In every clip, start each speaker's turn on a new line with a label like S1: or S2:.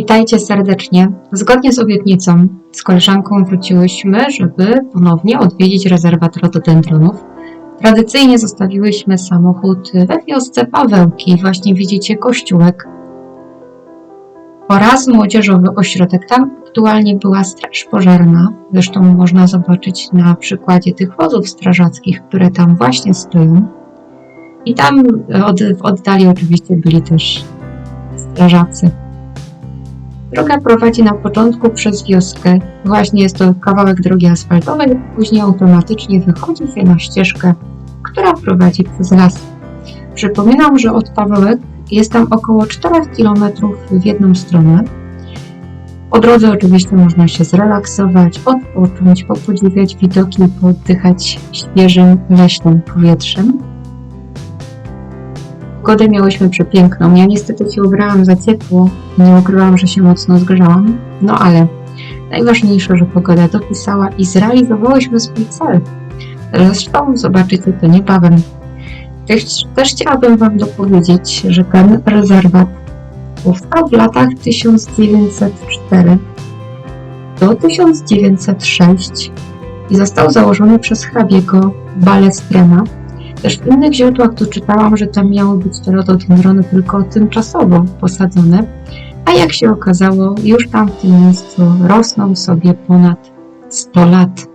S1: Witajcie serdecznie. Zgodnie z obietnicą z koleżanką wróciłyśmy, żeby ponownie odwiedzić rezerwat rododendronów. Tradycyjnie zostawiłyśmy samochód we wiosce Pawełki. Właśnie widzicie kościółek oraz młodzieżowy ośrodek. Tam aktualnie była straż pożarna. Zresztą można zobaczyć na przykładzie tych wozów strażackich, które tam właśnie stoją. I tam od, w oddali oczywiście byli też strażacy. Droga prowadzi na początku przez wioskę. Właśnie jest to kawałek drogi asfaltowej, później automatycznie wychodzi się na ścieżkę, która prowadzi przez las. Przypominam, że od Pawełek jest tam około 4 km w jedną stronę. Po drodze oczywiście można się zrelaksować, odpocząć, popodziwiać widoki, pooddychać świeżym, leśnym powietrzem. Pogodę miałyśmy przepiękną. Ja niestety się ubrałam za ciepło. Nie ukrywam, że się mocno zgrzałam. No ale najważniejsze, że pogoda dopisała i zrealizowałyśmy swój cel. Zresztą zobaczycie to niebawem. Też, też chciałabym Wam dopowiedzieć, że ten rezerwat powstał w latach 1904 do 1906 i został założony przez hrabiego Balestrena. Też w innych źródłach tu czytałam, że tam miały być te rododendrony tylko tymczasowo posadzone, a jak się okazało, już tam w tym miejscu rosną sobie ponad 100 lat.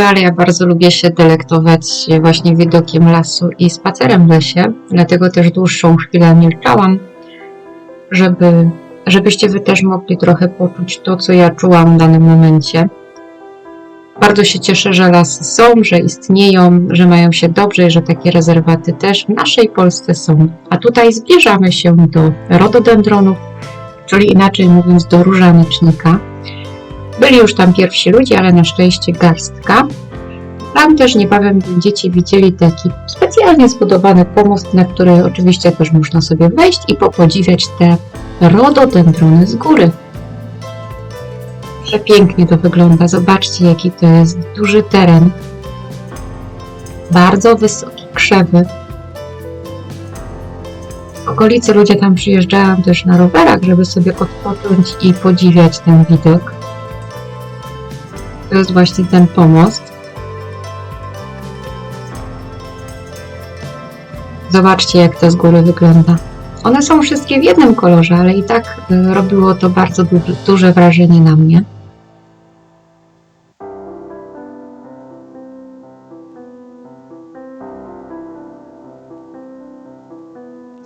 S1: Ale ja bardzo lubię się delektować właśnie widokiem lasu i spacerem w lesie, dlatego też dłuższą chwilę milczałam, żeby, żebyście wy też mogli trochę poczuć to, co ja czułam w danym momencie. Bardzo się cieszę, że lasy są, że istnieją, że mają się dobrze i że takie rezerwaty też w naszej Polsce są. A tutaj zbliżamy się do rododendronów, czyli inaczej mówiąc do różanecznika. Byli już tam pierwsi ludzie, ale na szczęście garstka. Tam też niebawem będziecie widzieli taki specjalnie zbudowany pomost, na który oczywiście też można sobie wejść i popodziwiać te rododendrony z góry. Przepięknie to wygląda. Zobaczcie, jaki to jest duży teren. Bardzo wysokie krzewy. W okolicy ludzie tam przyjeżdżają też na rowerach, żeby sobie odpocząć i podziwiać ten widok. To jest właśnie ten pomost. Zobaczcie, jak to z góry wygląda. One są wszystkie w jednym kolorze, ale i tak y, robiło to bardzo du duże wrażenie na mnie.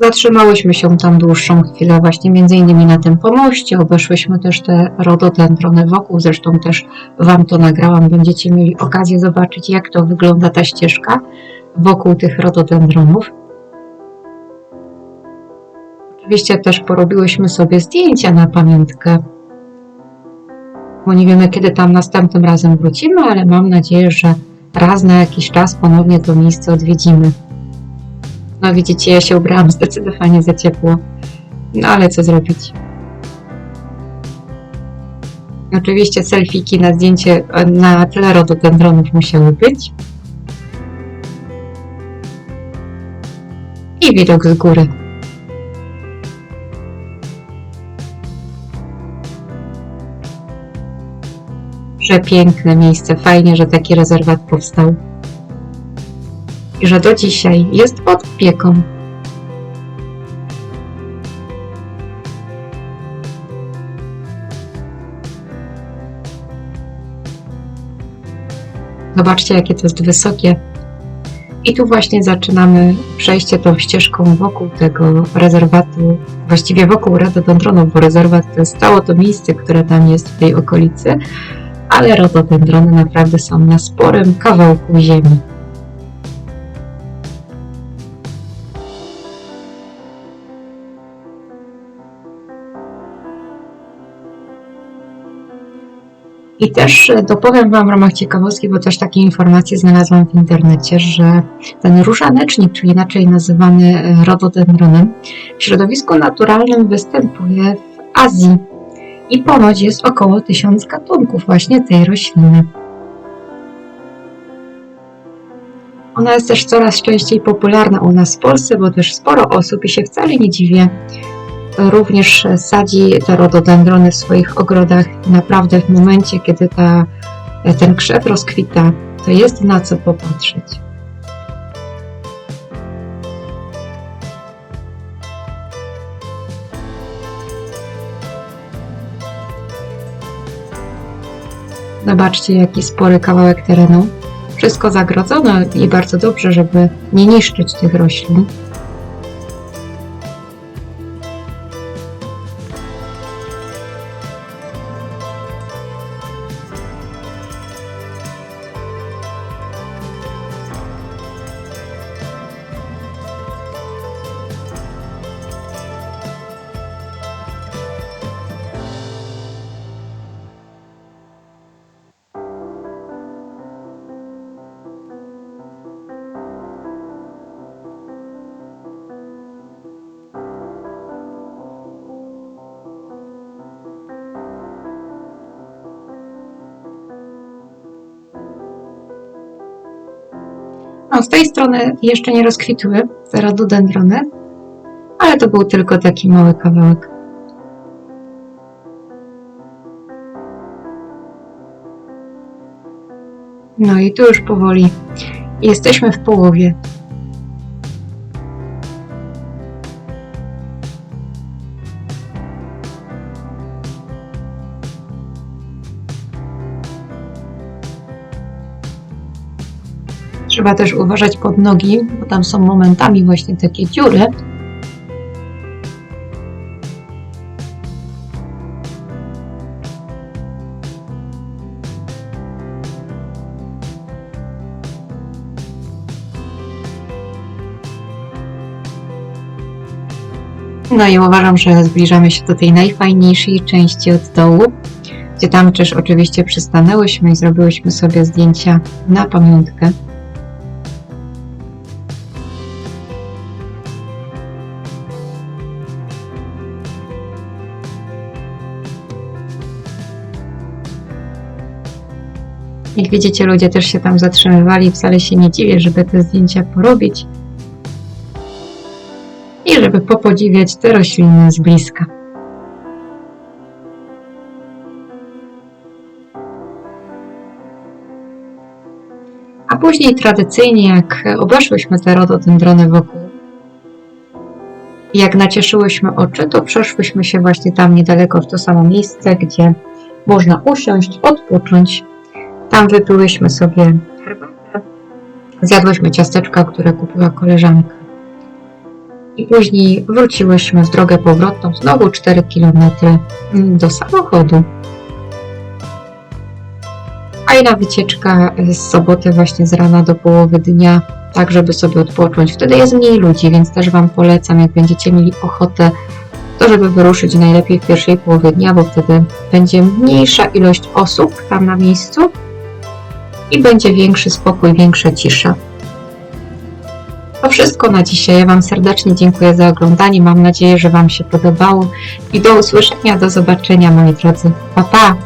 S1: Zatrzymałyśmy się tam dłuższą chwilę, właśnie między innymi na tym pomoście. Obeszłyśmy też te rododendrony wokół, zresztą też Wam to nagrałam. Będziecie mieli okazję zobaczyć, jak to wygląda ta ścieżka wokół tych rododendronów. Oczywiście też porobiłyśmy sobie zdjęcia na pamiątkę, bo nie wiemy, kiedy tam następnym razem wrócimy, ale mam nadzieję, że raz na jakiś czas ponownie to miejsce odwiedzimy. No widzicie, ja się ubrałam zdecydowanie za ciepło, no ale co zrobić? Oczywiście selfiki na zdjęcie na tle rododendronów musiały być. I widok z góry. Przepiękne miejsce, fajnie, że taki rezerwat powstał. Że do dzisiaj jest pod opieką. Zobaczcie, jakie to jest wysokie. I tu właśnie zaczynamy przejście tą ścieżką wokół tego rezerwatu, właściwie wokół rododendronów, bo rezerwat to jest całe to miejsce, które tam jest w tej okolicy, ale rododendrony naprawdę są na sporym kawałku ziemi. I też e, dopowiem Wam w ramach ciekawostki, bo też takie informacje znalazłam w internecie, że ten różanecznik, czyli inaczej nazywany e, rododendronem, w środowisku naturalnym występuje w Azji i ponoć jest około tysiąc gatunków właśnie tej rośliny. Ona jest też coraz częściej popularna u nas w Polsce, bo też sporo osób i się wcale nie dziwię, również sadzi te rododendrony w swoich ogrodach. Naprawdę w momencie, kiedy ta, ten krzew rozkwita, to jest na co popatrzeć. Zobaczcie, jaki spory kawałek terenu. Wszystko zagrodzono i bardzo dobrze, żeby nie niszczyć tych roślin. No, z tej strony jeszcze nie rozkwitły te rododendrony, ale to był tylko taki mały kawałek. No i tu już powoli jesteśmy w połowie. Trzeba też uważać pod nogi, bo tam są momentami właśnie takie dziury. No i uważam, że zbliżamy się do tej najfajniejszej części od dołu, gdzie tam też oczywiście przystanęłyśmy i zrobiłyśmy sobie zdjęcia na pamiątkę. Jak widzicie, ludzie też się tam zatrzymywali, wcale się nie dziwię, żeby te zdjęcia porobić i żeby popodziwiać te rośliny z bliska. A później tradycyjnie, jak obeszłyśmy te rododendrony wokół, jak nacieszyłyśmy oczy, to przeszłyśmy się właśnie tam niedaleko w to samo miejsce, gdzie można usiąść, odpocząć. Tam wypiłyśmy sobie herbatę, zjadłyśmy ciasteczka, które kupiła koleżanka. I później wróciłyśmy w drogę powrotną, znowu 4 km do samochodu. Fajna wycieczka z soboty właśnie z rana do połowy dnia, tak żeby sobie odpocząć. Wtedy jest mniej ludzi, więc też Wam polecam, jak będziecie mieli ochotę, to żeby wyruszyć najlepiej w pierwszej połowie dnia, bo wtedy będzie mniejsza ilość osób tam na miejscu i będzie większy spokój, większa cisza. To wszystko na dzisiaj. Ja Wam serdecznie dziękuję za oglądanie. Mam nadzieję, że Wam się podobało i do usłyszenia, do zobaczenia moi drodzy. Pa pa!